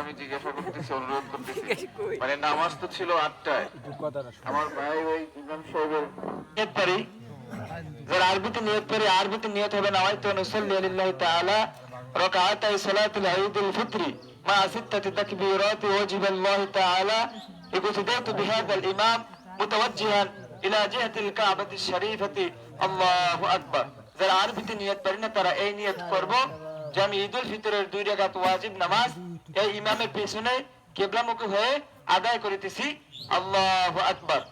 আমি জিজ্ঞাসা করতেছি মানে নামাজ তো ছিল আটটায়। আমার ভাই ওই পারি আরবিতে নিয়ত করে আরবিতে নিয়ত হবে না হয় তো নসল্লি আলিল্লাহ সালাতুল ঈদুল ফিত্রি মা সিত্তাতি তাকবীরাত ওয়াজিব আল্লাহ তাআলা ইকুতিদাতু বিহাদা আল ইমাম মুতাওয়াজ্জিহান ইলা জিহাতিল কাবাতি শরীফাতি। আল্লাহু আকবার। যারা আরবিতে নিয়ত পারি না, তারা এই নিয়ত করব যে আমি ঈদ উল ফিতরের দুই রাকাত ওয়াজিব নামাজ এই ইমামের পেছনে কেবলামুখী হয়ে আদায় করিতেছি। আল্লাহু আকবার।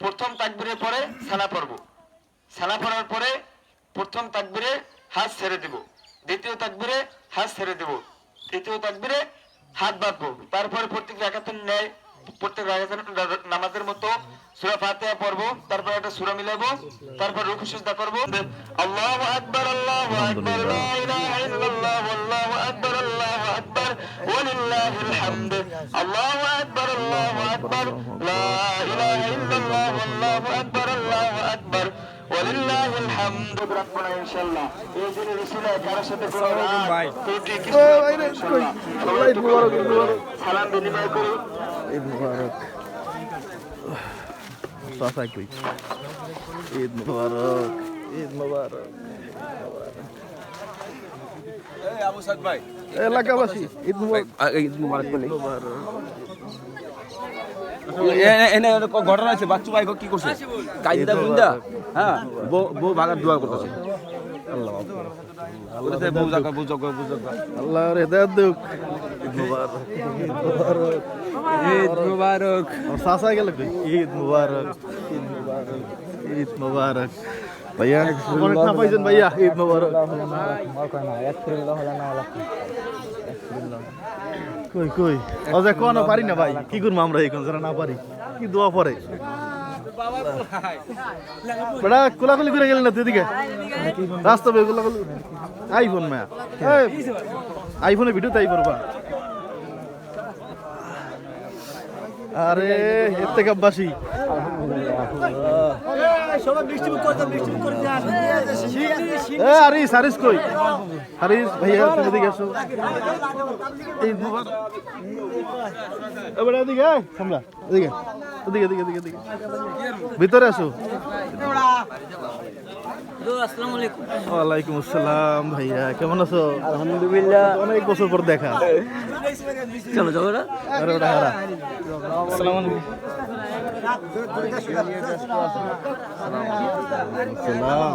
প্রথম তাকবীরের পরে সালা পড়ব। সালা পড়ার পরে প্রথম তাকবীরে হাত ছেড়ে দেব। দ্বিতীয় তাকবীরে হাত ছেড়ে দেব। তৃতীয় তাকবীরে হাত বাঁধবো। তারপরে প্রত্যেক রাকাতের ন্যায় প্রত্যেক নামাজের মতো সুরা ফাতিহা পড়ব, তারপর একটা সুরা মিলাবো, তারপর রুকু সিজদা করব। আল্লাহু আকবার আল্লাহু আকবার, লা ইলাহা ইল্লাল্লাহ, আল্লাহু আকবার আল্লাহু আকবার ওয়ালিল্লাহিল হামদ আল্লাহু আকবার আল্লাহু আকবার, লা ইলাহা ইল্লাল্লাহ, আল্লাহু আকবার আল্লাহু আকবার। চাচা কই? ঈদ মুবারক ঈদ মুবারক এলাকাবাসী ঈদ মুবারক। ঈদ মুবারক বলে। এনে ঘটনা আছে বাচ্চু ভাই কি করছে? কাইদা বুন্দা হ্যাঁ বউ ভাগার দোয়া করতেছে। আল্লাহর হেদায়েত দেউক ঈদ মুবারক। ঈদ মুবারক। ঈদ মুবারক। আমার চাচা গেল ঈদ মুবারক। ঈদ মুবারক। ঈদ মুবারক। ভাইয়া অনেক না পাইছেন ভাইয়া ঈদ মুবারক। কই কই? অজে কোন পারি না ভাই? কি করব আমরা এখন যারা না পারি? কি দোয়া পরে? বেড়া কোলাকুলি করে গেলেন না তুই এদিকে? রাস্তা বের কোলাকুলি আইফোন মায়া। আইফোনে ভিডিও তাই করবা। আরে এর থেকে বাসি এ আরিস আরিস কই? আরিস ভাইয়া এদিকে আসো। এবারে এদিকে এদিকে এদিকে এদিকে। ভিতরে আসো। ওয়ালাইকুম আসসালাম ভাইয়া কেমন আছো? আলহামদুলিল্লাহ। অনেক বছর পর দেখা। চলো যাব না আরে ওটা হারা। আসসালামু আলাইকুম। সালাম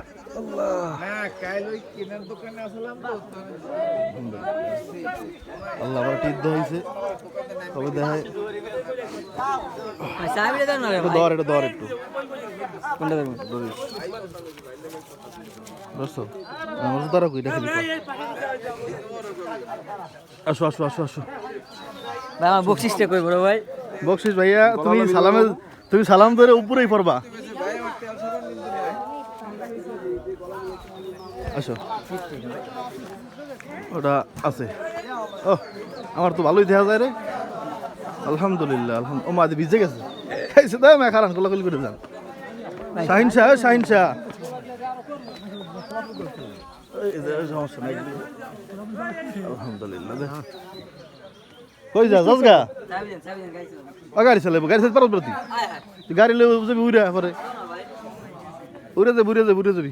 আল্লাহ হয়েছে। তবে দেখায়। একটু ভাই। দর এটা দর একটু। কোনটা দেবো বুঝছ আমার দ্বারা কই? দেখে আসো আসো আসো আসো। ভাই আমার বকশিসটা কই বড় ভাই? বকশিস ভাইয়া তুমি সালামে তুমি সালাম ধরে উপরেই পড়বা। আসো। ওটা আছে। ও আমার তো ভালোই দেখা যায় রে। আলহামদুলিল্লাহ আলহামদুলিল্লাহ। ও মাদি ভিজে গেছে। খাইছে দাও মা, খারান কোলাকুলি করে যান। শাহিন শাহ শাহিন শাহ। আলহামদুলিল্লাহ গাড়ি চালাবো গাড়ি উড়ে যাবি উড়ে যাবি উড়ে যাবি।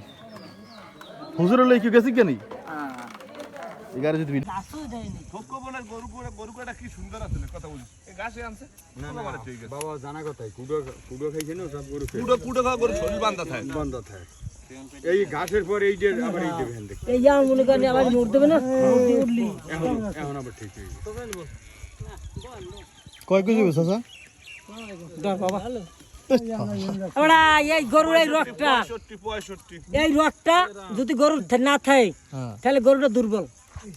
হুজুরের লই কি গেছি কেন হ্যাঁ এই গাড়ি যদি বাবা জানা কথাই কুড়ো কুড়ো খাইছে না সব গরু কুড়ো কুড়ো খাওয়া গরু শরীর বান্ধা থাকে। বান্ধা থাকে। এই ঘাসের পর এই যে আবার এই এই মনে করেন আবার মোড় দেবে না? উঠলি। এখন এখন আবার ঠিক হয়ে গেছে। কয় কেজি চাচা? আমরা এই গরুর এই রথটা এই রথটা যদি গরুর না থাকে হ্যাঁ। তাহলে গরুটা দুর্বল।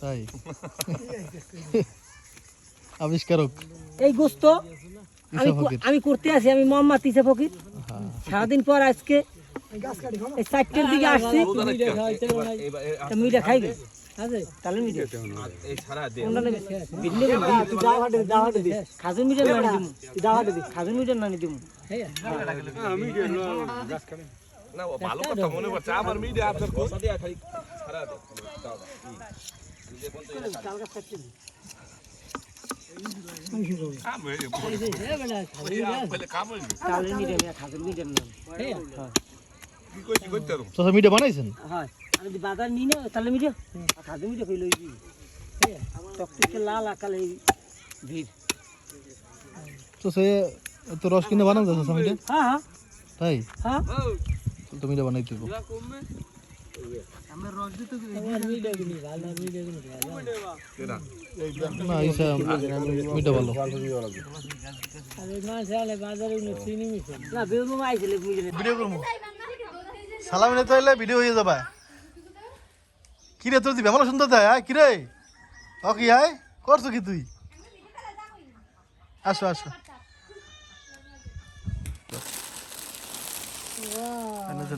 তাই? আবিষ্কারক। এই গোস্ত আমি আমি করতে আছি আমি মোহাম্মদ তিসা ফকির। সারাদিন পর আজকে চারটের দিকে আসছি। তা মিঠা দিমু তাহলে মিঠা মিঠা খাজুর মিঠা নানি চাচা মিডিয়া বানাইছেন? হয়। যদি বাজার নিই না তাহলে খাজুর মিঠা কইলো কি টকটকে লাল আকালে ভিড়। তো সে তো রস কিনে বানান যাচ্ছে মিডিয়া হ্যাঁ হ্যাঁ। তাই? হ্যাঁ। তো মিডিয়া বানাই দিব না ইসা মিডিয়া ভালো। না বেউনো ভিডিও করব। সালাম নিতে হইলে ভিডিও হয়ে যাবে। কি রে তোর দিবে আমার সুন্দর দেয় হ্যাঁ কি রে ও কি হাই করছ কি তুই? আসো আসো।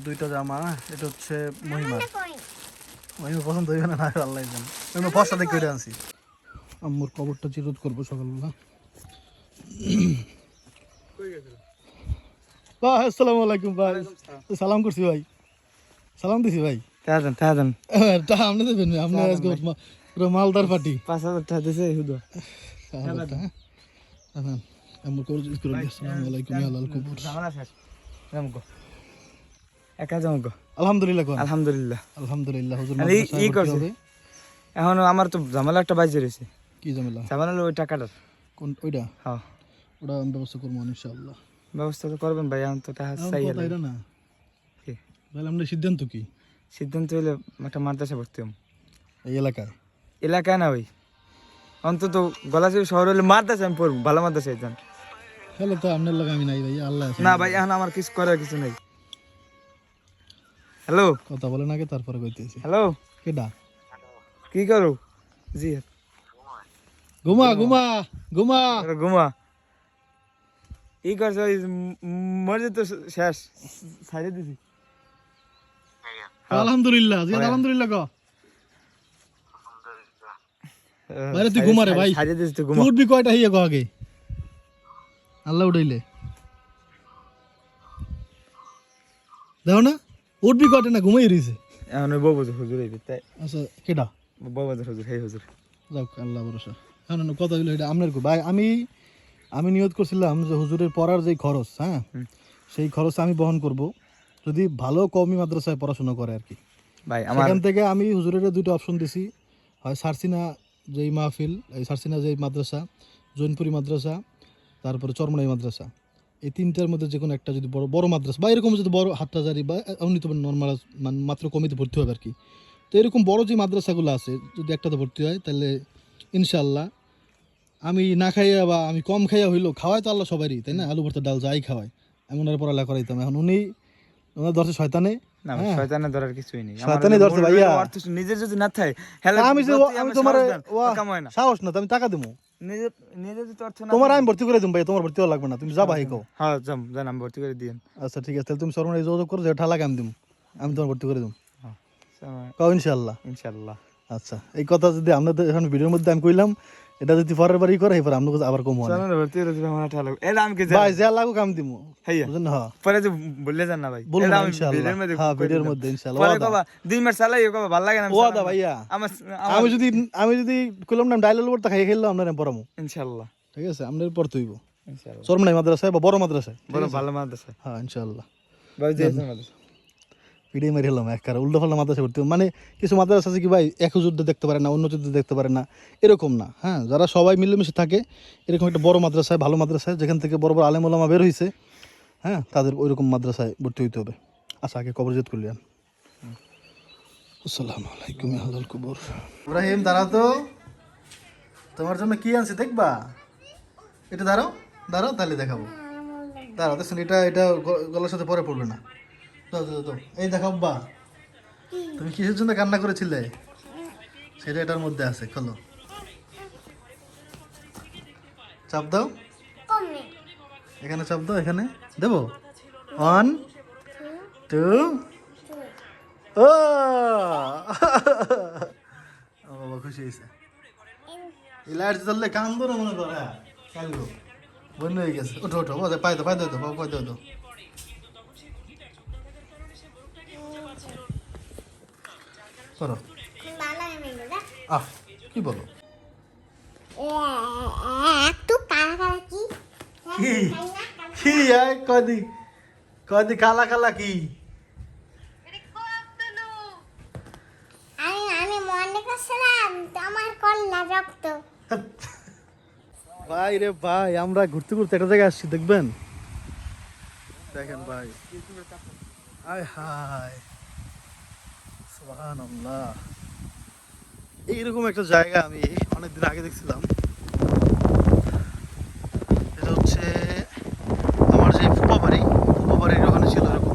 দুইটা জামা এটা হচ্ছে মহিমা মহিমা পছন্দ হইবে না না আল্লাহ জানে। আমি ফসা দেখে করে আনছি। আম্মুর কবরটা চিরোধ করব সকালবেলা। ভাই আসসালামু আলাইকুম ভাই। সালাম করছি ভাই। সালাম দিছি ভাই। তাহাজান তাহাজান তা আপনি দেবেন আপনি আজকে পুরো মালদার পার্টি। পাঁচ হাজার টাকা দিছে শুধু আমার কবর জিজ্ঞেস করে আসসালামু আলাইকুম ইয়া আলাল কবর একা যাও গো। আলহামদুলিল্লাহ কোন? আলহামদুলিল্লাহ। আলহামদুলিল্লাহ হুজুর আরে ই- মাদ্রাসায় করছে? এখন আমার তো ঝামেলা একটা বাজে রয়েছে। কি ঝামেলা? ঝামেলা হলো ওই টাকাটার। কোন ওইটা? হ্যাঁ। ওটা আমি ব্যবস্থা করব ইনশাআল্লাহ। ব্যবস্থা তো করবেন ভাই এখন তো টাকা চাই না? তাহলে আমাদের সিদ্ধান্ত কি? সিদ্ধান্ত হইলে একটা মাদ্রাসা ভর্তি হম। এই এলাকায়? এলাকায় না ওই। অন্তত গলাচিপি শহর হলে মাদ্রাসা আমি পড়ব ভালো মাদ্রাসা যান হ্যালো তো আপনার লাগে আমি নাই ভাই আল্লাহ না ভাই এখন আমার কিছু করার কিছু নেই। হ্যালো? কথা বলেন আগে তারপরে কইতেছি। হ্যালো? কেডা? কি করো? জি। ঘুমা ঘুমা। ঘুমা ঘুমা। ই করছ? মসজিদ তো শেষ। ছাড়ে দিছি। আলহামদুলিল্লাহ জি আলহামদুলিল্লাহ ক। বাইরে তুই ঘুমা ভাই। ছাড়ে দিছি তো তুই ঘুমা। উঠবি কয়টা হইয়া কো আগে? আল্লাহ উঠাইলে। দেখো না উঠবি কয়টা না ঘুমাই রইছে? এখন বউ বাজার হুজুর এই তাই। আচ্ছা কেডা? বউ বাজার হুজুর হেই হুজুর। যাক আল্লাহ ভরসা। হ্যাঁ না কথা হইল এটা আপনার ভাই আমি আমি নিয়ত করছিলাম যে হুজুরের পড়ার যে খরচ হ্যাঁ? সেই খরচ আমি বহন করব। যদি ভালো কমি মাদ্রাসায় পড়াশোনা করে আর কি। ভাই আমার সেখান থেকে আমি হুজুরের দুটো অপশন দিছি। হয় সারসিনা যেই মাহফিল এই সারসিনা যেই মাদ্রাসা জৈনপুরি মাদ্রাসা তারপরে চরমনাই মাদ্রাসা। এই তিনটার মধ্যে যে কোনো একটা যদি বড় বড় মাদ্রাসা বা এরকম যদি বড় হাটহাজারি বা এমনি তো নর্মাল মানে মাত্র কমিতে ভর্তি হবে আর কি। তো এরকম বড় যে মাদ্রাসাগুলো আছে যদি একটাতে ভর্তি হয় তাহলে ইনশাল্লাহ আমি না খাইয়া বা আমি কম খাইয়া হইল খাওয়াই তো আল্লাহ সবারই তাই না? আলু ভর্তা ডাল যাই খাওয়াই এমন আর পড়ালেখা করাইতাম এখন উনি ওনার ধরছে শয়তানে। না হ্যাঁ। ধরার কিছুই নেই। আমার ধরছে ভাইয়া। নিজের যদি না থাকে আমি তোমার সাহস হয় না। টাকা দেবো তোমার ভর্তি করে দিম ভাই তোমার ভর্তি হওয়া লাগবে না তুমি কও। হ্যাঁ যাম জান আমি ভর্তি করে দিয়েন। আচ্ছা ঠিক আছে তাহলে তুমি যোগাযোগ করো আমি দিম। আমি তোমার ভর্তি করে দিম। কও ইনশাল্লাহ আচ্ছা এই কথা যদি আপনাদের এখন ভিডিওর মধ্যে আমি কইলাম এটা যদি পরের বারই করে এবার আপনাকে আবার কম হয় চলো না ভর্তি করে দিলে আমার ঠালো এটা আমি কি ভাই যা লাগুক আমি দিমু। হইয়া। বুঝলেন হ্যাঁ। পরে যে বললে যান না ভাই। এটা আমি ইনশাআল্লাহ। ভিডিওর মধ্যে হ্যাঁ, ভিডিওর মধ্যে, ইনশাআল্লাহ। পরে। কবা দুই মাস চালাই কবা ভালো লাগে না ওয়াদা ভাইয়া। আমার আমি যদি আমি যদি কলম নাম ডাইলাল বলতে খাই খেললাম আপনার পড়ামু। ইনশাল্লাহ। ঠিক আছে? আপনার পড়তে হইব ইনশাল্লাহ। চরমনাই মাদ্রাসায় বা বড় মাদ্রাসায়? বলো ভালো মাদ্রাসা হ্যাঁ ইনশাল্লাহ। ভাই যে মাদ্রাসা। পিড়ে মেরে হলাম এক কারণ উল্টো ফাল্টা মাদ্রাসা হবে। মানে কিছু মাদ্রাসা আছে কি ভাই, এক যুদ্ধ দেখতে পারে না, অন্য যুদ্ধ দেখতে পারে না, এরকম না হ্যাঁ? যারা সবাই মিলেমিশে থাকে, এরকম একটা বড় মাদ্রাসায়, ভালো মাদ্রাসায়, যেখান থেকে বড় বড় আলেম ওলামা বের হয়েছে হ্যাঁ? তাদের ওইরকম মাদ্রাসায় ভর্তি হইতে হবে। আচ্ছা আগে কবর জেদ করলেন আসসালামু আলাইকুম হালাল কবর। ইব্রাহিম দাঁড়া তো। তোমার জন্য কি আনছি দেখবা? এটা দাঁড়াও দাঁড়াও, তাহলে দেখাবো। দাঁড়া দেখছেন, এটা এটা গলার সাথে পরে পড়বে না। এই দেখো, আব্বা। তুমি কিসের জন্য কান্না করেছিলে? সেটা এটার মধ্যে আছে, খোলো। চাপ দাও। এখানে চাপ দাও, এখানে। দেবো? ওয়ান টু ও! বাবা খুশি হয়েছে। এই লাইট জ্বললে কান্দো না মনে কর হ্যাঁ। কান্দো। বন্য হয়ে গেছে। ওঠো ওঠো ও পাই দো পাই দো বাবা পাই দো করো। আহ কি বলো? কি? কি? কদি? কদি কালা কালা কি? আমি আমি মনে করছিলাম আমার কল্লা রক্ত। ভাই রে ভাই আমরা ঘুরতে ঘুরতে একটা জায়গায় আসছি দেখবেন? দেখেন ভাই। হায় হায়। এইরকম একটা জায়গা আমি অনেকদিন আগে দেখছিলাম। এটা হচ্ছে আমার যে ফুপা বাড়ি ওখানে ছিল এরকম।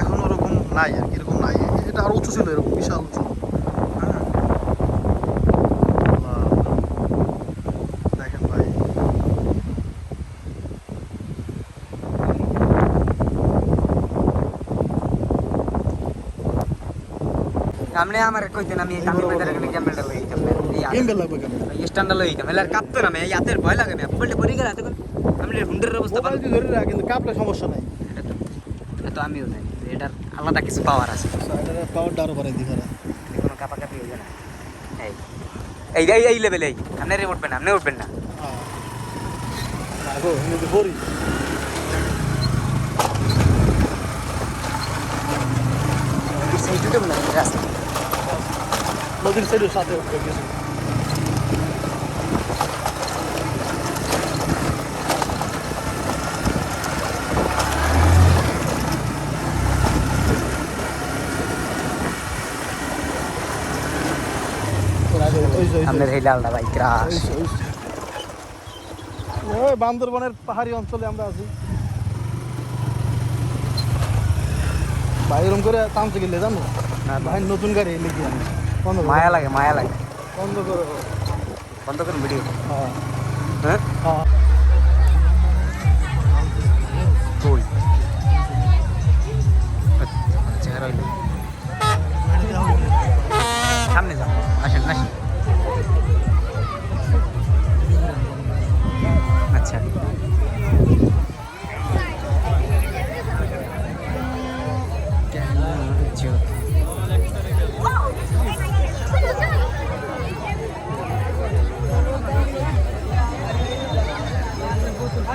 এখন ওরকম নাই আর কি, এরকম নাই। এটা আরও উঁচু ছিল এরকম, বিশাল উঁচু হ্যাঁ আল্লাহ। দেখেন ভাই সামনে আমার কইতেন আমি আমি বেদার এখানে ক্যামেরাটা লই গেম বেল লাগবে কেন? এই স্ট্যান্ডটা লই যেতাম এলার কাঁপতো না হাতের ভয় লাগে না। মোবাইলটা পরি গেল আমি হুন্ডের অবস্থা ভালো। ধরে রাখ কিন্তু কাপলে সমস্যা নাই। এটা তো তো আমিও জানি এটার আলাদা কিছু পাওয়ার আছে। পাওয়ারটা আরও বাড়াই দিই কোনো কাপাকাপি যায় না। এই এই এই এই লেভেলে এই। আপনি উঠবেন না আপনি উঠবেন না। আগো ভরি সেই দুটো রাস্তা। নদীর সাইডের সাথে কিছু ওই যে, লালটা ভাই ক্রাশ। ওই বান্দরবনের পাহাড়ি অঞ্চলে আমরা আছি। ভাই এরকম করে তামসে গেলে জানো? ভাই নতুন গাড়ি এলে কি আমি। মায়া লাগে মায়া লাগে। বন্ধ করো বন্ধ করুন ভিডিও। হ্যাঁ? হ্যাঁ। ওই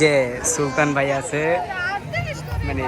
যে সুলতান ভাই আছে মানে